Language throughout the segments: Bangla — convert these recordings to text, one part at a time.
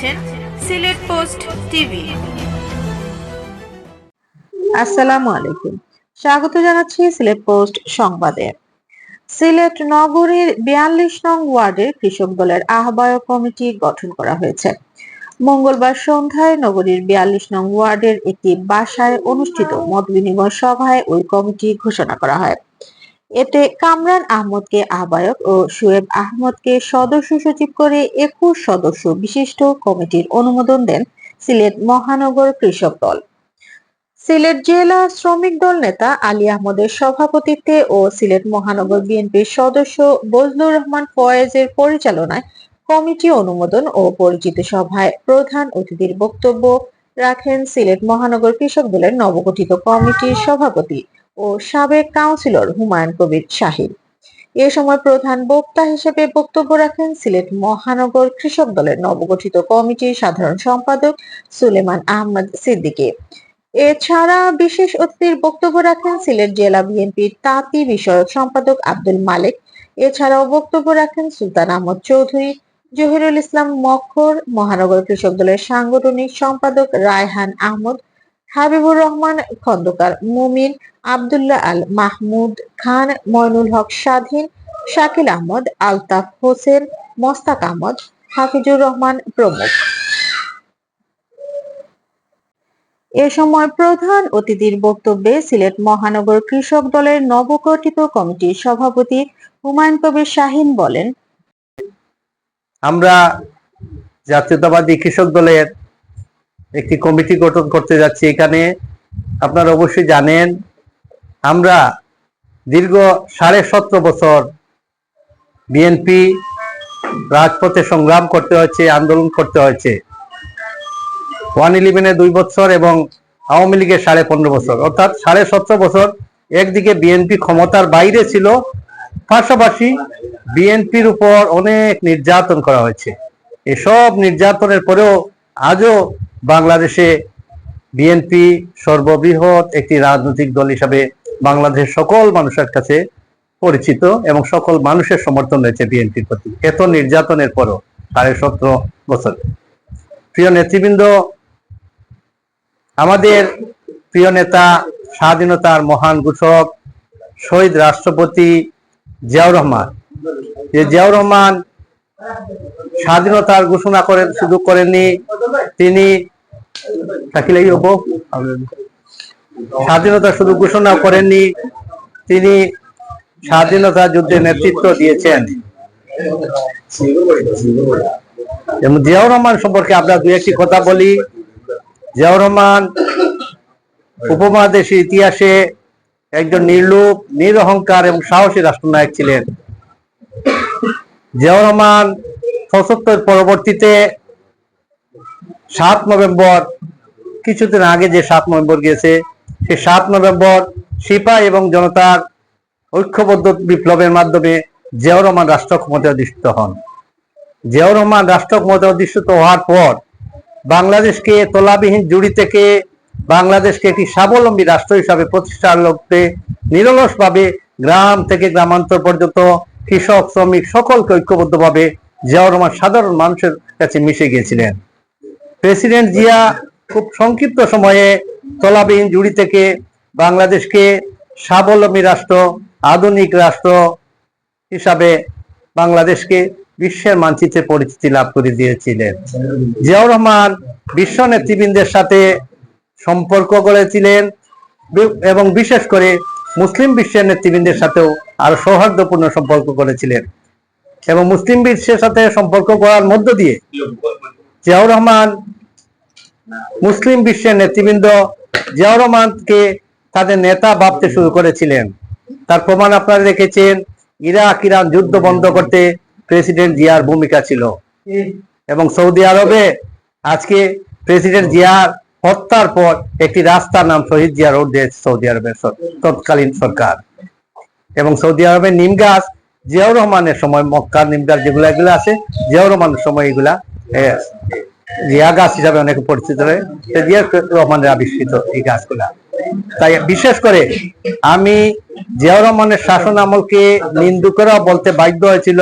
দেখছেন সিলেট পোস্ট টিভি। আসসালামু আলাইকুম। স্বাগত জানাচ্ছি সিলেট পোস্ট সংবাদে। সিলেট নগরীর বিয়াল্লিশ নং ওয়ার্ডের কৃষক দলের আহ্বায়ক কমিটি গঠন করা হয়েছে। মঙ্গলবার সন্ধ্যায় নগরীর বিয়াল্লিশ নং ওয়ার্ডের একটি বাসায় অনুষ্ঠিত মত বিনিময় সভায় ওই কমিটি ঘোষণা করা হয়। এতে কামরান আহমদকে আহ্বায়ক ও শুয়েব আহমদকে সদস্য সচিব করে একুশ সদস্য বিশিষ্ট কমিটির অনুমোদন দেন সিলেট মহানগর কৃষক দল। সিলেট জেলা শ্রমিক দল নেতা আলী আহমদের সভাপতিত্বে ও সিলেট মহানগর বিএনপির সদস্য বজলুর রহমান ফয়েজের পরিচালনায় কমিটি অনুমোদন ও পরিচিত সভায় প্রধান অতিথির বক্তব্য রাখেন সিলেট মহানগর কৃষক দলের নবগঠিত কমিটির সভাপতি ও সাবেক কাউন্সিলর হুমায়ুন কবির শাহিন এ সময় প্রধান বক্তা হিসেবে বক্তব্য রাখেন সিলেট মহানগর কৃষক দলের নবগঠিত কমিটির সাধারণ সম্পাদক সুলেমান আহমদ সিদ্দিকী। এছাড়া বিশেষ অতিথির বক্তব্য রাখেন সিলেট জেলা বিএনপির তাঁতি বিষয়ক সম্পাদক আব্দুল মালিক। এছাড়াও বক্তব্য রাখেন সুলতান আহমদ চৌধুরী, জহিরুল ইসলাম মক্ষর মহানগর কৃষক দলের সাংগঠনিক সম্পাদক রায়হান আহমদ হাবিবুর রহমান খন্দকার, মুমিন আব্দুল্লাহ আল মাহমুদ খান ময়নুল হক স্বাধীন, শাকিল আহমদ, আলতাফ হোসেন, মোস্তাক আহমদ, হাফিজুর রহমান প্রমুখ। এ সময় প্রধান অতিথির বক্তব্যে সিলেট মহানগর কৃষক দলের নবগঠিত কমিটির সভাপতি হুমায়ুন কবির শাহিন বলেন, আমরা জাতীয়তাবাদী কৃষক দলের একটি কমিটি গঠন করতে যাচ্ছি এখানে। আপনারা অবশ্যই জানেন, আমরা দীর্ঘ সাড়ে সতেরো বছর বিএনপি রাজপথে সংগ্রাম করতে হয়েছে, আন্দোলন করতে হয়েছে। ওয়ান ইলেভেনে দুই বছর এবং আওয়ামী লীগের সাড়ে পনেরো বছর। অর্থাৎ সাড়ে সতেরো বছর একদিকে বিএনপি ক্ষমতার বাইরে ছিল, পাশাপাশি বিএনপির উপর অনেক নির্যাতন করা হয়েছে। এসব নির্যাতনের পরেও আজও বাংলাদেশে বিএনপি সর্ববৃহৎ একটি রাজনৈতিক দল হিসাবে বাংলাদেশের সকল মানুষের কাছে পরিচিত এবং সকল মানুষের সমর্থন রয়েছে বিএনপির প্রতি। এত নির্যাতনের পরও সাড়ে সতেরো বছর। প্রিয় নেতৃবৃন্দ, আমাদের প্রিয় নেতা, স্বাধীনতার মহান ঘোষক, শহীদ রাষ্ট্রপতি জিয়াউর রহমান। যে জিয়াউর রহমান স্বাধীনতার ঘোষণা করেন শুধু করেননি। তিনি হব স্বাধীনতা শুধু ঘোষণা করেননি, তিনি স্বাধীনতা যুদ্ধে নেতৃত্ব দিয়েছেন। জিয়াউর রহমান সম্পর্কে আমরা দু একটি কথা বলি। জিয়াউর রহমান উপমহাদেশের ইতিহাসে একজন নির্লোভ, নিরহংকার এবং সাহসী রাষ্ট্রনায়ক ছিলেন। জিয়াউর রহমান পঁচাত্তর পরবর্তীতে সাত নভেম্বর, কিছুদিন আগে যে সাত নভেম্বর গিয়েছে সে সাত নভেম্বর সিপাহী এবং জনতার ঐক্যবদ্ধ বিপ্লবের মাধ্যমে জিয়াউর রহমান রাষ্ট্র ক্ষমতায় অধিষ্ঠিত হন। জিয়াউর রহমান রাষ্ট্র ক্ষমতায় অধিষ্ঠিত হওয়ার পর বাংলাদেশকে তলাবিহীন জুড়ি থেকে বাংলাদেশকে একটি স্বাবলম্বী রাষ্ট্র হিসাবে প্রতিষ্ঠার লক্ষ্যে নিরলসভাবে গ্রাম থেকে গ্রামান্তর পর্যন্ত কৃষক, শ্রমিক সকলকে ঐক্যবদ্ধভাবে জিয়াউর রহমান সাধারণ মানুষের কাছে মিশে গিয়েছিলেন। প্রেসিডেন্ট জিয়া খুব সংক্ষিপ্ত সময়ে তলাবিহীন জুড়ি থেকে বাংলাদেশকে স্বাবলম্বী রাষ্ট্র, আধুনিক রাষ্ট্র হিসাবে বাংলাদেশকে বিশ্বের মানচিত্রে পরিচিতি লাভ করে দিয়েছিলেন। জিয়াউর রহমান বিশ্ব নেতৃবৃন্দের সাথে সম্পর্ক করেছিলেন এবং বিশেষ করে মুসলিম বিশ্বের নেতৃবৃন্দের সাথেও আরও সৌহার্দ্যপূর্ণ সম্পর্ক করেছিলেন এবং মুসলিম বিশ্বের সাথে সম্পর্ক করার মধ্য দিয়ে জিয়াউর রহমান মুসলিম বিশ্বের নেতৃবৃন্দ জিয়াউর রহমানকে তাদের নেতা ভাবতে শুরু করেছিলেন। তার প্রমাণ আপনারা দেখেছেন, ইরাক, ইরান যুদ্ধ বন্ধ করতে প্রেসিডেন্ট জিয়ার ভূমিকা ছিল। এবং সৌদি আরবে আজকে প্রেসিডেন্ট জিয়ার হত্যার পর একটি রাস্তার নাম শহীদ জিয়া রোড দিয়েছে সৌদি আরবের তৎকালীন সরকার। এবং সৌদি আরবের নিম গাছ জিয়াউর রহমানের সময় মক্কার নিমদার যেগুলো, এগুলো আছে, জিয়াউর রহমানের সময় এগুলা জিয়া গাছ হিসাবে অনেক পরিচিত রয়ে জিয়া রহমানের আবিষ্কৃত এই গাছগুলা। তাই বিশেষ করে আমি জিয়াউর রহমানের শাসন আমলকে নিন্দুকেরা বলতে বাধ্য হয়েছিল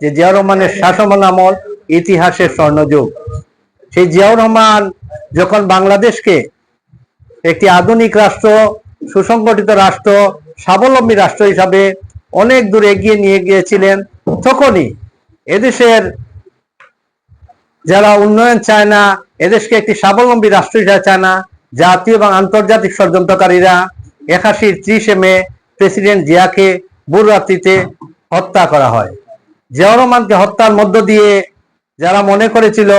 যে জিয়াউর রহমানের শাসন আমল ইতিহাসের স্বর্ণযুগ। সেই জিয়াউর রহমান যখন বাংলাদেশকে একটি আধুনিক রাষ্ট্র, সুসংগঠিত রাষ্ট্র, স্বাবলম্বী রাষ্ট্র হিসাবে অনেক দূর এগিয়ে নিয়ে গিয়েছিলেন তখনই এদেশের যারা উন্নয়ন চায় না, এদেশকে একটি স্বাবলম্বী রাষ্ট্র হিসাবে চায় না, জাতীয় এবং আন্তর্জাতিক ষড়যন্ত্রকারীরা একাশির ত্রিশে মে প্রেসিডেন্ট জিয়াকে ভোররাত্রিতে হত্যা করা হয়। জিয়াউর রহমানকে হত্যার মধ্য দিয়ে যারা মনে করেছিল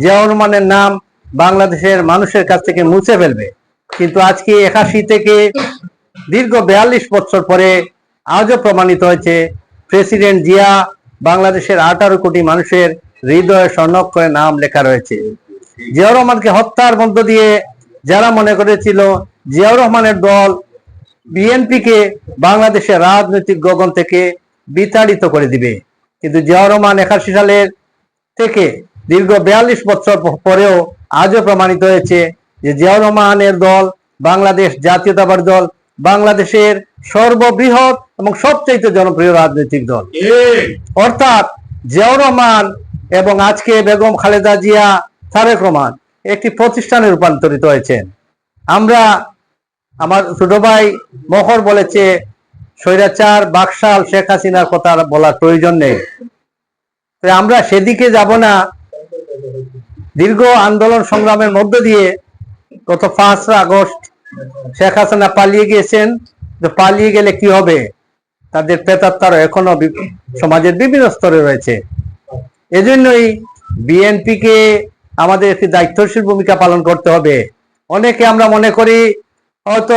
জিয়াউর রহমানের নাম বাংলাদেশের মানুষের কাছ থেকে মুছে ফেলবে, কিন্তু আজকে একাশি থেকে দীর্ঘ বিয়াল্লিশ বছর পরে আজও প্রমাণিত হয়েছে, প্রেসিডেন্ট জিয়া বাংলাদেশের আঠারো কোটি মানুষের হৃদয়ে স্বর্ণক্ষরে নাম লেখা রয়েছে। জিয়াউর রহমানকে হত্যার মধ্য দিয়ে যারা মনে করেছিল জিয়াউর রহমানের দল বিএনপিকে বাংলাদেশের রাজনৈতিক গগন থেকে বিতাড়িত করে দিবে। কিন্তু জিয়াউর রহমান একাশি সালের থেকে দীর্ঘ বিয়াল্লিশ বছর পরেও আজও প্রমাণিত হয়েছে যে জিয়াউর রহমানের দল বাংলাদেশ জাতীয়তাবাদী দল বাংলাদেশের সর্ববৃহৎ এবং সবচেয়ে জনপ্রিয় রাজনৈতিক দল। অর্থাৎ জিয়াউর রহমান এবং আজকে বেগম খালেদা জিয়া তারেক রহমান একটি প্রতিষ্ঠানে রূপান্তরিত হয়েছেন। আমরা আমার ছোট ভাই মহর বলেছে স্বৈরাচার বাকশাল শেখ হাসিনার কথা বলার প্রয়োজন নেই। আমরা সেদিকে যাব না। দীর্ঘ আন্দোলন সংগ্রামের মধ্য দিয়ে গত পাঁচরা আগস্ট শেখ হাসিনা পালিয়ে গিয়েছেন পালিয়ে গেলে কি হবে? তাদের প্রেতাত্মারা এখনও সমাজের বিভিন্ন স্তরে রয়েছে। এজন্যই বিএনপি কে আমাদের একটি দায়িত্বশীল ভূমিকা পালন করতে হবে। অনেকে আমরা মনে করি, হয়তো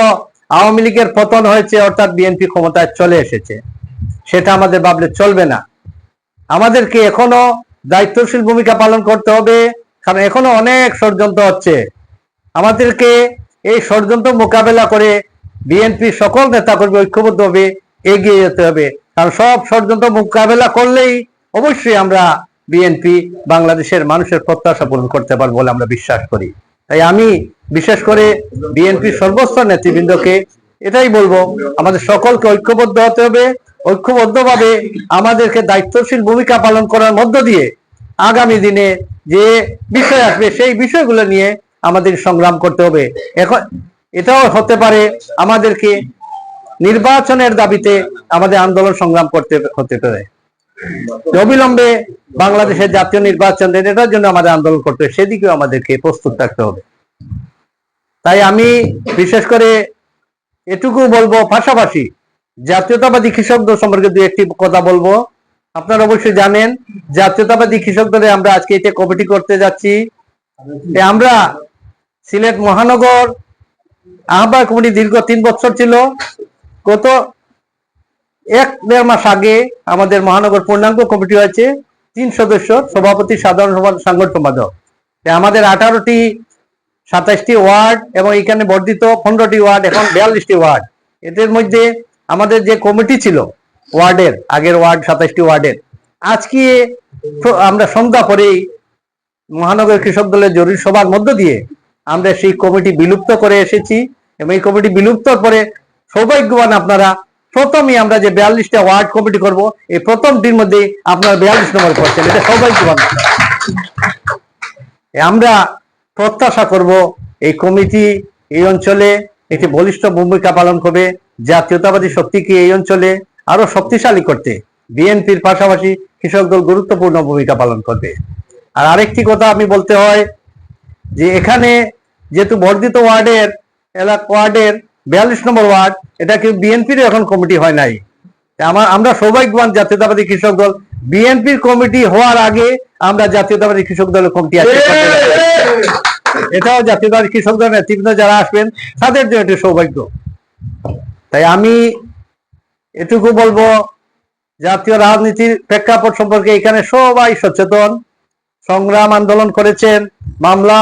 আওয়ামী লীগের পতন হয়েছে, অর্থাৎ বিএনপি ক্ষমতায় চলে এসেছে। সেটা আমাদের ভাবলে চলবে না। আমাদেরকে এখনও দায়িত্বশীল ভূমিকা পালন করতে হবে, কারণ এখনও অনেক ষড়যন্ত্র হচ্ছে। আমাদেরকে এই ষড়যন্ত্র মোকাবেলা করে বিএনপি সকল নেতাকর্মী ঐক্যবদ্ধভাবে এগিয়ে যেতে হবে। কারণ সব ষড়যন্ত্র মোকাবেলা করলেই অবশ্যই আমরা বিএনপি বাংলাদেশের মানুষের প্রত্যাশা পূরণ করতে পারব বলে আমরা বিশ্বাস করি। তাই আমি বিশেষ করে বিএনপি সর্বস্ত নেতৃবৃন্দকে এটাই বলব, আমাদের সকলকে ঐক্যবদ্ধ হতে হবে। ঐক্যবদ্ধভাবে আমাদেরকে দায়িত্বশীল ভূমিকা পালন করার মধ্য দিয়ে আগামী দিনে যে বিষয় আসবে, সেই বিষয়গুলো নিয়ে আমাদের সংগ্রাম করতে হবে। এখন এটাও হতে পারে আমাদেরকে নির্বাচনের দাবিতে আমাদের আন্দোলন সংগ্রাম করতে হতে পারে। অবিলম্বে বাংলাদেশের জাতীয় নির্বাচন এটার জন্য আমাদের আন্দোলন করতে হবে। সেদিকেও আমাদেরকে প্রস্তুত থাকতে হবে। তাই আমি বিশেষ করে এটুকু বলব, পাশাপাশি জাতীয়তাবাদী কৃষকদের সম্পর্কে দু একটি কথা বলব। আপনারা অবশ্যই জানেন, জাতীয়তাবাদী কৃষক দলে আমরা আজকে এটা কমিটি করতে যাচ্ছি আমরা সিলেট মহানগর, আহ্বায়ক কমিটি দীর্ঘ তিন বছর ছিল। গত এক দেড় মাস আগে আমাদের মহানগর পূর্ণাঙ্গ কমিটি হয়েছে। তিন সদস্য, সভাপতি, সাধারণ সাংগঠনিক সম্পাদক। আমাদের আঠারোটি সাতাইশটি ওয়ার্ড এবং এখানে বর্ধিত পনেরোটি ওয়ার্ড, এখন বিয়াল্লিশটি ওয়ার্ড। এদের মধ্যে আমাদের যে কমিটি ছিল ওয়ার্ডের, আগের ওয়ার্ড সাতাইশটি ওয়ার্ডের, আজকে আমরা সন্ধ্যা পরেই মহানগর কৃষক দলের জরুরি সভার মধ্য দিয়ে আমরা সেই কমিটি বিলুপ্ত করে এসেছি এবং এই কমিটি বিলুপ্তর পরে সৌভাগ্যবান আপনারা প্রথমে আমরা যে বিয়াল্লিশটা ওয়ার্ড কমিটি করব, এই প্রথমটির মধ্যে আপনারা বিয়াল্লিশ নম্বর করছেন, এটা সৌভাগ্যবান। আমরা প্রত্যাশা করব এই কমিটি এই অঞ্চলে একটি বলিষ্ঠ ভূমিকা পালন করবে, জাতীয়তাবাদী শক্তিকে এই অঞ্চলে আরও শক্তিশালী করতে বিএনপির পাশাপাশি কৃষক দল গুরুত্বপূর্ণ ভূমিকা পালন করবে। আর আরেকটি কথা আমি বলতে হয় যে এখানে যেহেতু বর্ধিত ওয়ার্ডের, এলাকা ওয়ার্ডের বিয়াল্লিশ নম্বর ওয়ার্ড, এটা কি বিএনপির এখন কমিটি হয় নাই। আমার, আমরা সৌভাগ্যবান জাতীয়তাবাদী কৃষক দল। বিএনপির কমিটি হওয়ার আগে আমরা জাতীয়তাবাদী কৃষক দলের কমিটি আছে। এটাও জাতীয়তাবাদী কৃষক দলের নেতৃবৃন্দ যারা আসবেন, তাদের জন্য একটি সৌভাগ্য। তাই আমি এটুকু বলব, জাতীয় রাজনীতির প্রেক্ষাপট সম্পর্কে এখানে সবাই সচেতন। সংগ্রাম আন্দোলন করেছেন। মামলা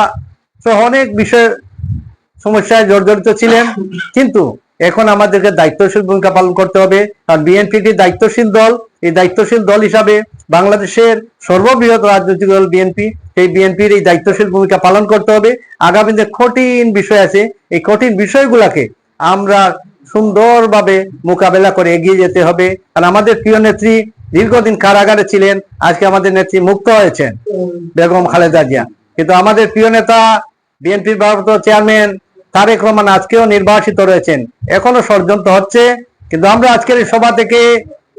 সহ অনেক বিষয় সমস্যায় জর্জরিত ছিলেন। কিন্তু এখন আমাদেরকে দায়িত্বশীল ভূমিকা পালন করতে হবে। কারণ বিএনপি একটি দায়িত্বশীল দল। এই দায়িত্বশীল দল হিসাবে বাংলাদেশের সর্ববৃহৎ রাজনৈতিক দল বিএনপি, সেই বিএনপির এই দায়িত্বশীল ভূমিকা পালন করতে হবে। আগামী যে কঠিন বিষয় আছে, এই কঠিন বিষয়গুলাকে আমরা সুন্দরভাবে মোকাবেলা করে এগিয়ে যেতে হবে। কারণ আমাদের প্রিয় নেত্রী দীর্ঘদিন কারাগারে ছিলেন। আজকে আমাদের নেত্রী মুক্ত হয়েছেন। বেগম খালেদা জিয়া। কিন্তু আমাদের প্রিয় নেতা, বিএনপির ভারপ্রাপ্ত চেয়ারম্যান তারেক রহমান আজকেও নির্বাসিত রয়েছেন। এখনও ষড়যন্ত্র হচ্ছে, কিন্তু আমরা আজকের এই সভা থেকে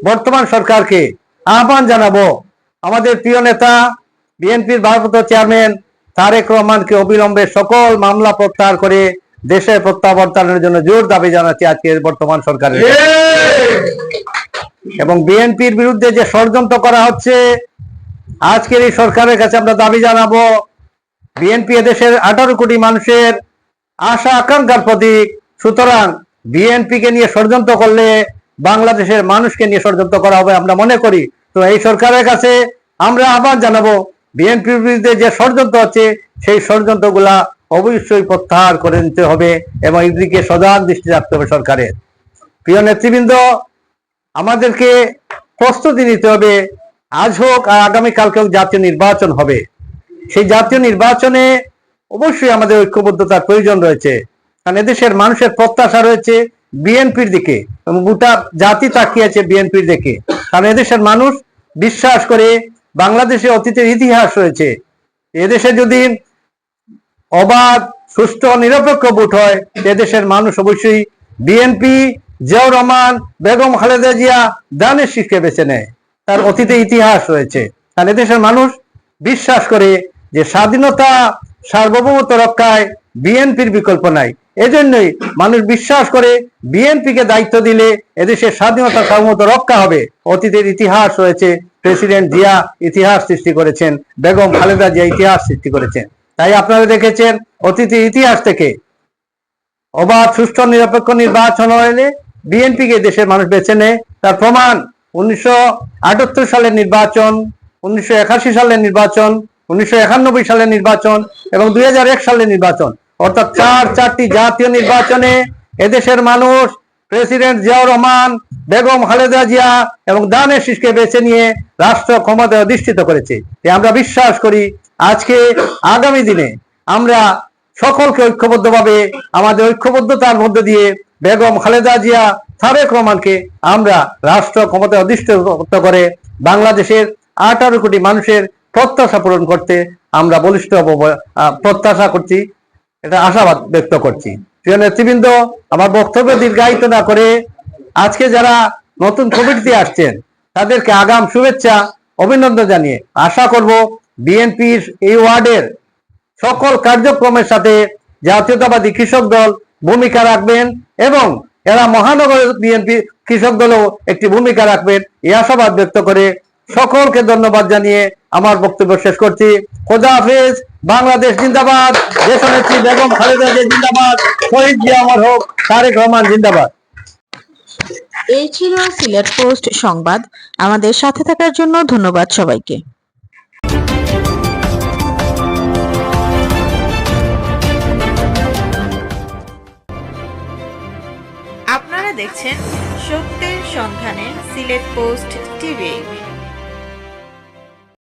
বর্তমান সরকারকে আহ্বান জানাব। আমাদের প্রিয় নেতা, বিএনপির ভারপ্রাপ্ত চেয়ারম্যান তারেক রহমানকে অবিলম্বে সকল মামলা প্রত্যাহার করে দেশে প্রত্যাবর্তনের জন্য জোর দাবি জানাচ্ছি আজকের বর্তমান সরকারের এবং বিএনপির বিরুদ্ধে যে ষড়যন্ত্র করা হচ্ছে, আজকের এই সরকারের কাছে আমরা দাবি জানাব বিএনপি দেশের আঠারো কোটি মানুষের আশা, আকাঙ্ক্ষার প্রতীক। সুতরাং বিএনপি কে নিয়ে ষড়যন্ত্র করলে বাংলাদেশের মানুষকে নিয়ে ষড়যন্ত্র করা হবে আমরা মনে করি। তো এই সরকারের কাছে আমরা আহ্বান জানাব বিএনপির বিরুদ্ধে যে ষড়যন্ত্র হচ্ছে, সেই ষড়যন্ত্রগুলা অবশ্যই প্রত্যাহার করে নিতে হবে এবং এদিকে সদান দৃষ্টি রাখতে হবে সরকারের। প্রিয় নেতৃবৃন্দ, আমাদেরকে প্রস্তুতি নিতে হবে। আজ হোক আর আগামীকালকেও জাতীয় নির্বাচন হবে। সেই জাতীয় নির্বাচনে অবশ্যই আমাদের ঐক্যবদ্ধতার প্রয়োজন রয়েছে। কারণ এদেশের মানুষের প্রত্যাশা রয়েছে বিএনপির দিকে গোটা জাতি তাকিয়েছে বিএনপির দিকে। কারণ এদেশের মানুষ বিশ্বাস করে বাংলাদেশে অতীতের ইতিহাস রয়েছে। এদেশে যদি অবাধ, সুষ্ঠু, নিরপেক্ষ ভোট হয়, এদেশের মানুষ অবশ্যই বিএনপি, জিয়াউর রহমান, বেগম খালেদা জিয়া দানের শিখে বেছে নেয়। তার অতীতে ইতিহাস রয়েছে। কারণ এদেশের মানুষ বিশ্বাস করে যে স্বাধীনতা, সার্বভৌমত্ব রক্ষায় বিএনপির বিকল্প নাই। এজন্যই মানুষ বিশ্বাস করে বিএনপিকে দায়িত্ব দিলে এদেশের স্বাধীনতা, সার্বভৌমত্ব রক্ষা হবে। অতীতের ইতিহাস রয়েছে, প্রেসিডেন্ট জিয়া ইতিহাস সৃষ্টি করেছেন, বেগম খালেদা জিয়া ইতিহাস সৃষ্টি করেছেন। তাই আপনারা দেখেছেন, অতীতের ইতিহাস থেকে অবাধ, সুষ্ঠু, নিরপেক্ষ নির্বাচন হলে বিএনপিকে দেশের মানুষ বেছে নেয়। তার প্রমাণ, উনিশশো আটাত্তর সালের নির্বাচন, উনিশশো একাশি সালের নির্বাচন উনিশশো সালের নির্বাচন এবং দুই হাজার এক সালে নির্বাচন। অর্থাৎ চার চারটি জাতীয় নির্বাচনে এদেশের মানুষ প্রেসিডেন্ট জিয়াউর রহমান, বেগম খালেদা জিয়া এবং দানের শীষকে বেছে নিয়ে রাষ্ট্র ক্ষমতায় অধিষ্ঠিত করেছে। আমরা বিশ্বাস করি আজকে, আগামী দিনে আমরা সকলকে ঐক্যবদ্ধভাবে, আমাদের ঐক্যবদ্ধতার মধ্য দিয়ে বেগম খালেদা জিয়া, তারেক রহমানকে আমরা রাষ্ট্র ক্ষমতায় অধিষ্ঠিত করে বাংলাদেশের আঠারো কোটি মানুষের প্রত্যাশা পূরণ করতে আমরা বলিষ্ঠ প্রত্যাশা করছি, এটা আশাবাদ ব্যক্ত করছি। প্রিয় নেতৃবৃন্দ, আমার বক্তব্য দীর্ঘায়িত না করে আজকে যারা নতুন কমিটিতে আসছেন, তাদেরকে আগাম শুভেচ্ছা, অভিনন্দন জানিয়ে আশা করব বিএনপির এই ওয়ার্ডের সকল কার্যক্রমের সাথে জাতীয়তাবাদী কৃষক দল ভূমিকা রাখবেন এবং এরা মহানগর বিএনপি কৃষক দলও একটি ভূমিকা রাখবেন, এই আশাবাদ ব্যক্ত করে সকলকে ধন্যবাদ জানিয়ে আমার বক্তব্য শেষ করছি। খোদা হাফেজ বাংলাদেশ জিন্দাবাদ দেশনেত্রী বেগম খালেদা জিয়া জিন্দাবাদ শহীদ জিয়া আমার হোক তারেক রহমান জিন্দাবাদ। এই ছিল সিলেট পোস্ট সংবাদ। আমাদের সাথে থাকার জন্য ধন্যবাদ সবাইকে। আপনারা দেখছেন সত্যের সন্ধানে সিলেট পোস্ট টিভি।